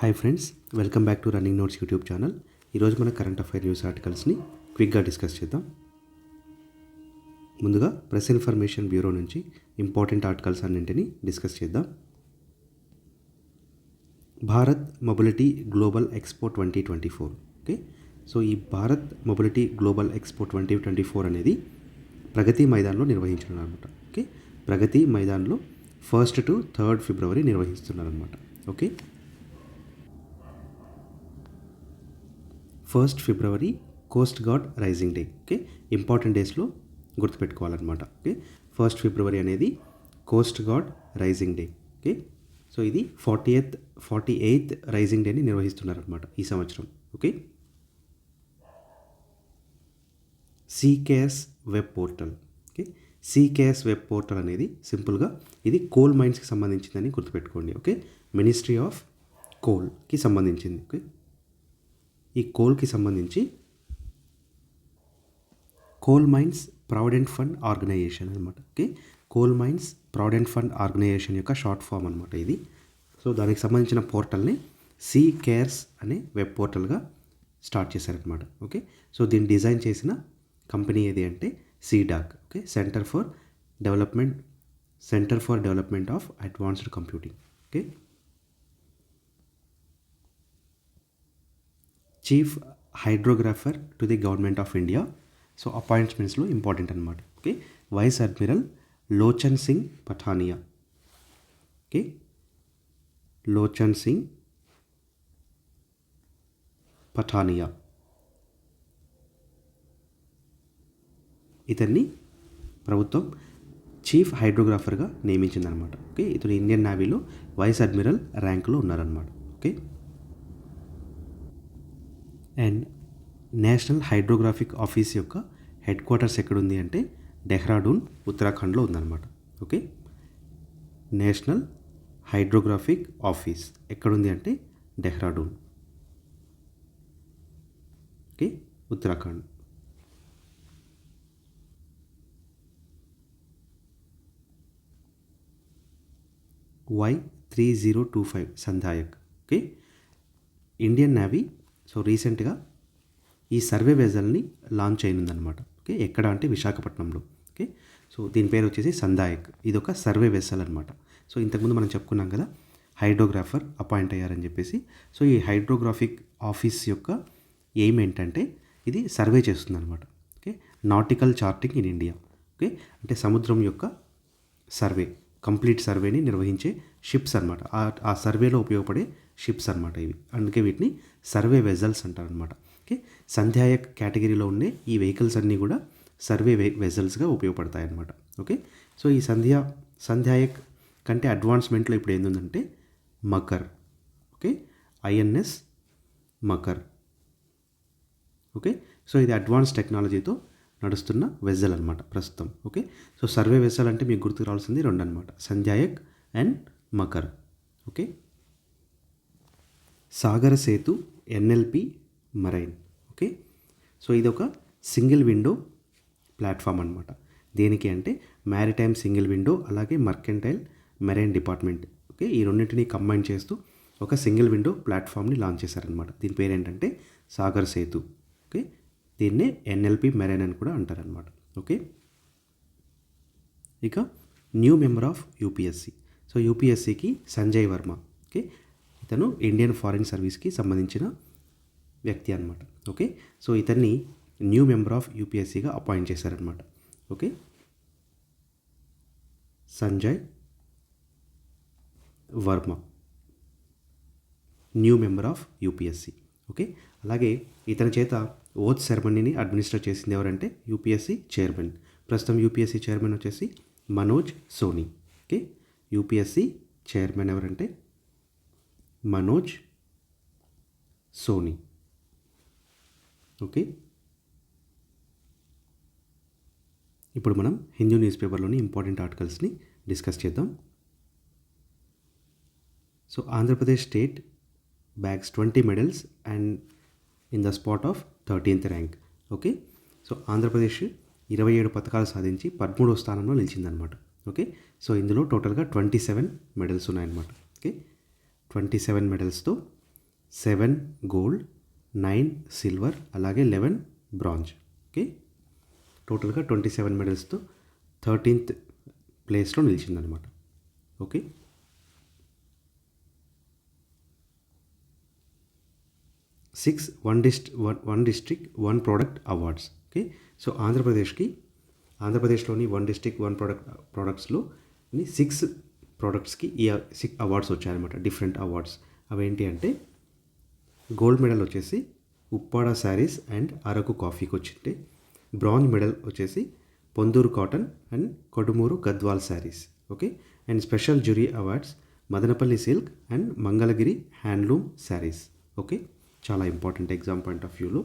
Hi friends welcome back to running notes YouTube channel. ఈరోజు మన current affair news ఆర్టికల్స్ని క్విక్గా discuss చేద్దాం. ముందుగా ప్రెస్ ఇన్ఫర్మేషన్ బ్యూరో నుంచి ఇంపార్టెంట్ ఆర్టికల్స్ అన్నింటినీ డిస్కస్ చేద్దాం. Bharat mobility global expo twenty twenty four okay? So ఈ Bharat mobility global expo twenty twenty four అనేది ప్రగతి మైదాన్లో నిర్వహించడం అనమాట ఓకే? ప్రగతి మైదాన్లో first to third February నిర్వహిస్తున్నారనమాట okay? First February coast guard raising day okay? Important డేస్లో గుర్తుపెట్టుకోవాలన్నమాట okay? First ఫిబ్రవరి అనేది coast guard raising day okay? So ఇది forty eighth forty eighth raising డేని నిర్వహిస్తున్నారనమాట ఈ సంవత్సరం okay? CKS web portal okay? CKS web portal అనేది సింపుల్గా ఇది కోల్ మైన్స్కి సంబంధించిందని గుర్తుపెట్టుకోండి ఓకే? మినిస్ట్రీ ఆఫ్ కోల్కి సంబంధించింది ఓకే? ఈ కోల్కి సంబంధించి coal mines provident fund organisation అనమాట okay? Coal mines provident fund organisation యొక్క షార్ట్ ఫామ్ అనమాట ఇది. సో దానికి సంబంధించిన పోర్టల్ని సీ కేర్స్ అనే వెబ్ పోర్టల్గా స్టార్ట్ చేశారనమాట ఓకే? సో దీన్ని డిజైన్ చేసిన కంపెనీ ఏది అంటే CDAC okay? Centre for development centre for development of advanced computing. Okay? Chief hydrographer to the government of India so అపాయింట్మెంట్స్లో important అనమాట okay vice admiral Lochan Singh Pathania okay Lochan Singh Pathania ఇతన్ని ప్రభుత్వం chief హైడ్రోగ్రాఫర్గా నియమించిందనమాట. Okay ఇతను Indian నేవీలో vice admiral ర్యాంకులో ఉన్నారనమాట. Okay and national hydrographic office యొక్క హెడ్ క్వార్టర్స్ ఎక్కడుంది అంటే డెహ్రాడూన్ ఉత్తరాఖండ్లో ఉందన్నమాట. ఓకే? నేషనల్ హైడ్రోగ్రాఫిక్ ఆఫీస్ ఎక్కడుంది అంటే Dehradun. Okay? Uttarakhand. Y three zero two five Sandhayak. Okay? Indian navy so రీసెంట్గా ఈ సర్వే వెజల్ని లాంచ్ అయినందనమాట ఓకే? ఎక్కడ అంటే విశాఖపట్నంలో. ఓకే? సో దీని పేరు వచ్చేసి సందాయక్. ఇది ఒక సర్వే వెసల్ అనమాట సో ఇంతకుముందు మనం చెప్పుకున్నాం కదా హైడ్రోగ్రాఫర్ అపాయింట్ అయ్యారని చెప్పేసి. సో ఈ హైడ్రోగ్రాఫిక్ ఆఫీస్ యొక్క ఎయిమ్ ఏంటంటే ఇది సర్వే చేస్తుందన్నమాట. Okay? Nautical charting in India. Okay? అంటే సముద్రం యొక్క సర్వే కంప్లీట్ సర్వేని నిర్వహించే షిప్స్ అనమాట ఆ సర్వేలో ఉపయోగపడే షిప్స్ అనమాట ఇవి. అందుకే వీటిని సర్వే వెజల్స్ అంటారనమాట ఓకే? సంధ్యాయక్ కేటగిరీలో ఉండే ఈ వెహికల్స్ అన్నీ కూడా సర్వే వె వెజల్స్గా ఉపయోగపడతాయి అనమాట ఓకే? సో ఈ సంధ్యా సంధ్యాయక్ కంటే అడ్వాన్స్మెంట్లో ఇప్పుడు ఏంటంటే Makar. Okay? INS Makar. Okay? So ఇది అడ్వాన్స్ టెక్నాలజీతో నడుస్తున్న వెజల్ అనమాట ప్రస్తుతం. ఓకే? సో సర్వే వెజల్ అంటే మీకు గుర్తుకు రావాల్సింది రెండు అనమాట Sandhayak and Makar. Okay? Sagara Setu NLP marine. Okay? So ఇది ఒక సింగిల్ విండో ప్లాట్ఫామ్ అనమాట దేనికి అంటే మ్యారిటైమ్ సింగిల్ విండో అలాగే మర్కెంటైల్ మెరైన్ డిపార్ట్మెంట్. ఓకే? ఈ రెండింటిని కంబైన్ చేస్తూ ఒక సింగిల్ విండో ప్లాట్ఫామ్ని లాంచ్ చేశారనమాట దీని పేరు ఏంటంటే సాగర్ సేతు. ఓకే? దీన్నే ఎన్ఎల్పి మెరైన్ అని కూడా అంటారనమాట ఓకే? ఇక new member of UPSC. So యూపీఎస్సికి Sanjay Varma. Okay? ఇతను ఇండియన్ ఫారిన్ సర్వీస్కి సంబంధించిన వ్యక్తి అనమాట ఓకే సో ఇతన్ని న్యూ మెంబర్ ఆఫ్ యూపీఎస్సీగా అపాయింట్ చేశారనమాట okay Sanjay Verma new member of UPSC okay అలాగే ఇతని చేత ఓత్ సెరమనీని అడ్మినిస్టర్ చేసింది ఎవరంటే యూపీఎస్సీ చైర్మన్ ప్రస్తుతం యూపీఎస్సీ చైర్మన్ వచ్చేసి Manoj Soni. Okay UPSC chairman ఎవరంటే మనోజ్ సోనీ. ఓకే? ఇప్పుడు మనం హిందూ న్యూస్ పేపర్లోని ఇంపార్టెంట్ ఆర్టికల్స్ని డిస్కస్ చేద్దాం. So Andhra Pradesh state bags twenty medals and in the spot of thirteenth rank. Okay? So Andhra Pradesh ఇరవై ఏడు పథకాలు సాధించి పదమూడో స్థానంలో నిలిచిందనమాట ఓకే? సో ఇందులో టోటల్గా ట్వంటీ సెవెన్ మెడల్స్ ఉన్నాయన్నమాట. ఓకే? ట్వంటీ సెవెన్ మెడల్స్తో సెవెన్ గోల్డ్ నైన్ సిల్వర్ అలాగే లెవెన్ బ్రాంజ్ ఓకే టోటల్గా ట్వంటీ సెవెన్ మెడల్స్తో థర్టీన్త్ ప్లేస్లో నిలిచిందనమాట okay six one dist one one district one product awards okay so ఆంధ్రప్రదేశ్కి ఆంధ్రప్రదేశ్లోని వన్ డిస్ట్రిక్ట్ వన్ ప్రోడక్ట్ ప్రోడక్ట్స్లో six ప్రోడక్ట్స్కి ఈ సిక్ అవార్డ్స్ వచ్చాయన్నమాట. డిఫరెంట్ అవార్డ్స్ అవేంటి అంటే గోల్డ్ మెడల్ వచ్చేసి ఉప్పాడ శారీస్ అండ్ అరకు కాఫీకి వచ్చింది. బ్రాంజ్ మెడల్ వచ్చేసి Ponduru cotton and Kodumuru Gadwal saris. Okay and special jury awards Madanapalle silk and Mangalagiri handloom saris. Okay చాలా ఇంపార్టెంట్ ఎగ్జామ్ పాయింట్ ఆఫ్ వ్యూలో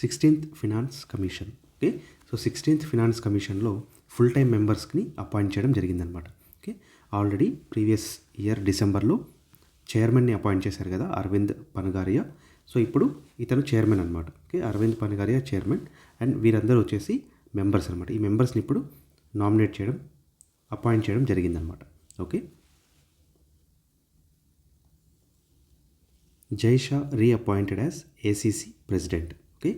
sixteenth finance commission okay so sixteenth finance కమిషన్లో full time మెంబర్స్ని appoint చేయడం జరిగిందనమాట okay? Already previous year డిసెంబర్లో చైర్మన్ని appoint చేశారు కదా Arvind Panagariya so ఇప్పుడు ఇతను చైర్మన్ అనమాట okay? Arvind Panagariya chairman and వీరందరూ వచ్చేసి మెంబర్స్ అనమాట ఈ మెంబర్స్ని ఇప్పుడు నామినేట్ చేయడం అపాయింట్ చేయడం జరిగిందనమాట okay? Jay Shah reappointed as ACC president okay?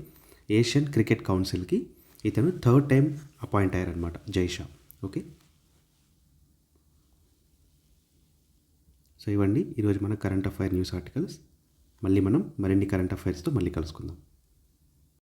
Asian cricket కౌన్సిల్కి ఇతను థర్డ్ టైం అపాయింట్ అయ్యారనమాట జైషా ఓకే? సో ఇవ్వండి ఈరోజు మన కరెంట్ అఫైర్ న్యూస్ ఆర్టికల్స్. మళ్ళీ మనం మరిన్ని కరెంట్ అఫైర్స్తో మళ్ళీ కలుసుకుందాం.